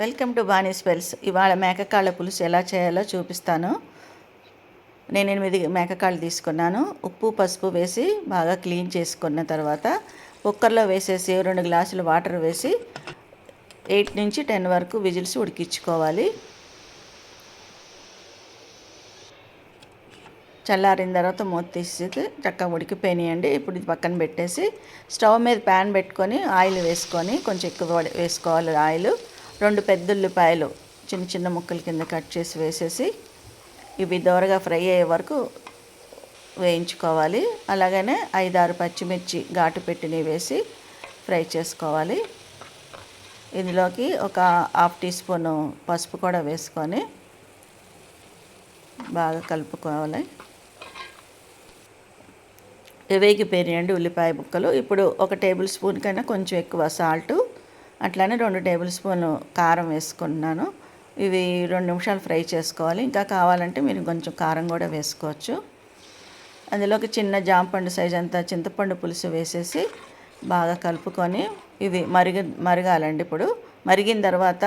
Welcome to Bani spells ఇవాళ మేకకాళ్ళ పులుసు ఎలా చేయాలో చూపిస్తాను. నేను ఎనిమిది మేకకాళ్ళు తీసుకున్నాను. ఉప్పు పసుపు వేసి బాగా క్లీన్ చేసుకున్న తర్వాత కుక్కర్లో వేసేసి రెండు గ్లాసులు వాటర్ వేసి ఎయిట్ నుంచి టెన్ వరకు విజిల్స్ ఉడికించుకోవాలి. చల్లారిన తర్వాత మూత తీసి చక్కగా ఉడికిపోయినాయండి. ఇప్పుడు ఇది పక్కన పెట్టేసి స్టవ్ మీద ప్యాన్ పెట్టుకొని ఆయిల్ వేసుకొని కొంచెం ఎక్కువ వేసుకోవాలి ఆయిల్. రెండు పెద్ద ఉల్లిపాయలు చిన్న చిన్న ముక్కల కింద కట్ చేసి వేసేసి ఇవి దోరగా ఫ్రై అయ్యే వరకు వేయించుకోవాలి. అలాగనే ఐదారు పచ్చిమిర్చి ఘాటు పెట్టినవి వేసి ఫ్రై చేసుకోవాలి. ఇందులోకి ఒక హాఫ్ టీ స్పూను పసుపు కూడా వేసుకొని బాగా కలుపుకోవాలి. వేగిపోయినాయండి ఉల్లిపాయ ముక్కలు. ఇప్పుడు ఒక టేబుల్ స్పూన్ కన్నా కొంచెం ఎక్కువ సాల్ట్ అట్లానే రెండు టేబుల్ స్పూన్ కారం వేసుకున్నాను ఇవి రెండు నిమిషాలు ఫ్రై చేసుకోవాలి. ఇంకా కావాలంటే మీరు కొంచెం కారం కూడా వేసుకోవచ్చు. అందులోకి చిన్న జాంపండు సైజ్ అంతా చింతపండు పులుసు వేసేసి బాగా కలుపుకొని ఇవి మరిగి మరగాలండి ఇప్పుడు. మరిగిన తర్వాత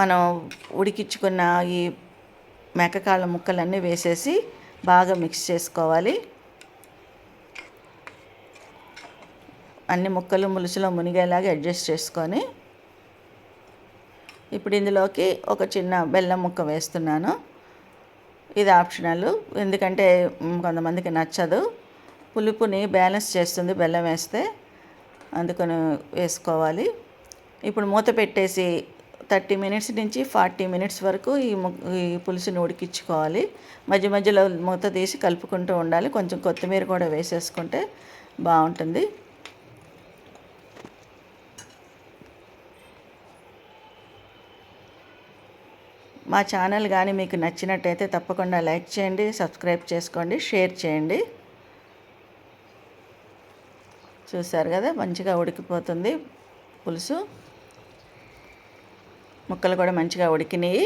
మనం ఉడికించుకున్న ఈ మెక్కకాళ్ళ ముక్కలన్నీ వేసేసి బాగా మిక్స్ చేసుకోవాలి. అన్ని ముక్కలు ములుసులో మునిగేలాగా అడ్జస్ట్ చేసుకొని ఇప్పుడు ఇందులోకి ఒక చిన్న బెల్లం ముక్క వేస్తున్నాను. ఇది ఆప్షనల్. ఎందుకంటే కొంతమందికి నచ్చదు. పులుపుని బ్యాలెన్స్ చేస్తుంది బెల్లం వేస్తే. అందుకని వేసుకోవాలి. ఇప్పుడు మూత పెట్టేసి థర్టీ మినిట్స్ నుంచి ఫార్టీ మినిట్స్ వరకు ఈ ఈ పులుసుని ఉడికించుకోవాలి. మధ్య మధ్యలో మూత తీసి కలుపుకుంటూ ఉండాలి. కొంచెం కొత్తిమీర కూడా వేసేసుకుంటే బాగుంటుంది. మా ఛానల్ కానీ మీకు నచ్చినట్టయితే తప్పకుండా లైక్ చేయండి సబ్స్క్రైబ్ చేసుకోండి షేర్ చేయండి. చూసారు కదా మంచిగా ఉడికిపోతుంది పులుసు. ముక్కలు కూడా మంచిగా ఉడికినాయి.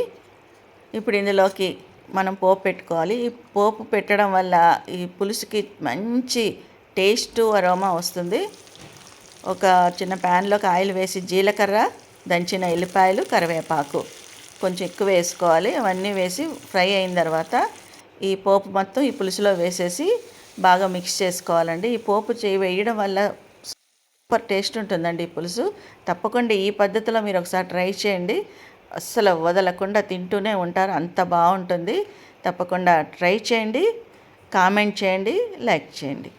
ఇప్పుడు ఇందులోకి మనం పోపు పెట్టుకోవాలి. ఈ పోపు పెట్టడం వల్ల ఈ పులుసుకి మంచి టేస్ట్ అరోమా వస్తుంది. ఒక చిన్న ప్యాన్లోకి ఆయిల్ వేసి జీలకర్ర దంచిన ఎల్లిపాయలు కరివేపాకు. కొంచెం ఎక్కువ వేసుకోవాలి. అవన్నీ వేసి ఫ్రై అయిన తర్వాత ఈ పోపు మొత్తం ఈ పులుసులో వేసేసి బాగా మిక్స్ చేసుకోవాలండి. ఈ పోపు చేయి వేయడం వల్ల సూపర్ టేస్ట్ ఉంటుందండి ఈ పులుసు. తప్పకుండా ఈ పద్ధతిలో మీరు ఒకసారి ట్రై చేయండి. అస్సలు వదలకుండా తింటూనే ఉంటారు. అంత బాగుంటుంది. తప్పకుండా ట్రై చేయండి. కామెంట్ చేయండి. లైక్ చేయండి.